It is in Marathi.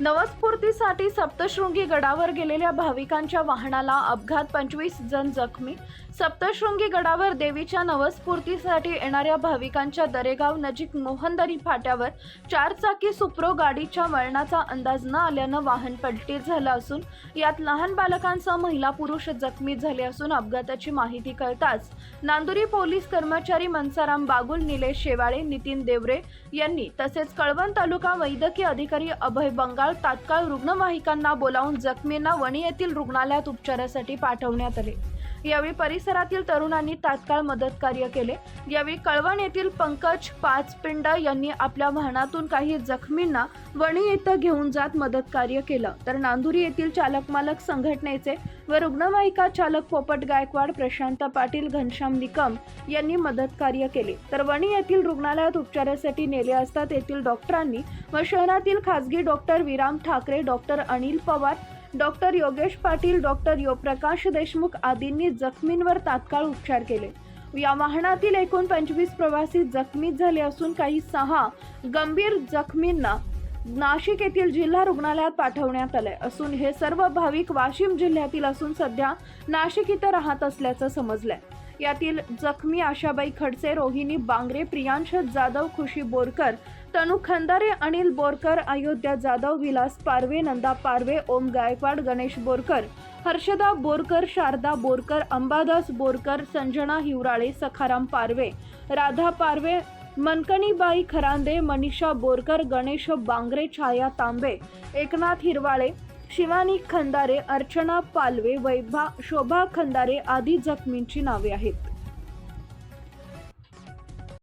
नवस्फूर्तीसाठी सप्तशृंगी गडावर गेलेल्या भाविकांच्या वाहनाला अपघात पंचवीस जण जखमी. सप्तशृंगी गडावर देवीच्या नवस्फूर्तीसाठी येणाऱ्या भाविकांच्या दरेगाव नजीक मोहनदरी फाट्यावर चारचाकी सुप्रो गाडीच्या वळणाचा अंदाज न आल्यानं वाहन पलटी झालं असून यात लहान बालकांसह महिला पुरुष जखमी झाले असून अपघाताची माहिती कळताच नांदुरी पोलीस कर्मचारी मनसाराम बागुल निलेश शेवाळे नितीन देवरे यांनी तसेच कळवण तालुका वैद्यकीय अधिकारी अभय बंगाल तात्काळ रुग्णवाहिकांना बोलावून जखमींना वणी येथील रुग्णालयात उपचारासाठी पाठवण्यात आले. यावेळी परिसरातील तरुणांनी तात्काळ मदत कार्य केले. यावेळी कळवण येथील पंकज पाचपिंड यांनी आपल्या वाहनातून काही जखमींना वणी येथे घेऊन जात मदत कार्य केलं. तर नांदुरी येथील चालक मालक संघटनेचे व रुग्णवाहिका चालक पोपट गायकवाड प्रशांत पाटील घनश्याम निकम यांनी मदत कार्य केले. तर वणी येथील रुग्णालयात उपचारासाठी नेले असता तेथील डॉक्टरांनी व शहरातील खासगी doctor Viram Thackeray doctor Anil Pawar doctor Yogesh Patil doctor योप्रकाश Deshmukh आदींनी जखमींवर तात्काळ उपचार केले. या वाहनातील एकूण पंचवीस प्रवासी जखमी झाले असून काही सहा गंभीर जखमींना नाशिक येथील जिल्हा रुग्णालयात पाठवण्यात आले असून हे सर्व भाविक वाशिम जिल्ह्यातील असून सध्या नाशिक इथं राहत असल्याचं समजलंय. यातील जखमी आशाबाई खडसे रोहिणी बांगरे प्रियांश जाधव खुशी बोरकर तनु खंदारे अनिल बोरकर अयोध्या जाधव विलास पारवे नंदा पारवे ओम गायकवाड गणेश बोरकर हर्षदा बोरकर शारदा बोरकर अंबादास बोरकर संजना हिवराळे सखाराम पारवे राधा पारवे मनकणीबाई खरांदे मनीषा बोरकर गणेश बांगरे छाया तांबे एकनाथ हिरवाळे शिवानी खंदारे अर्चना पालवे वैभा शोभा खंदारे आदी जखमींची नावे आहेत.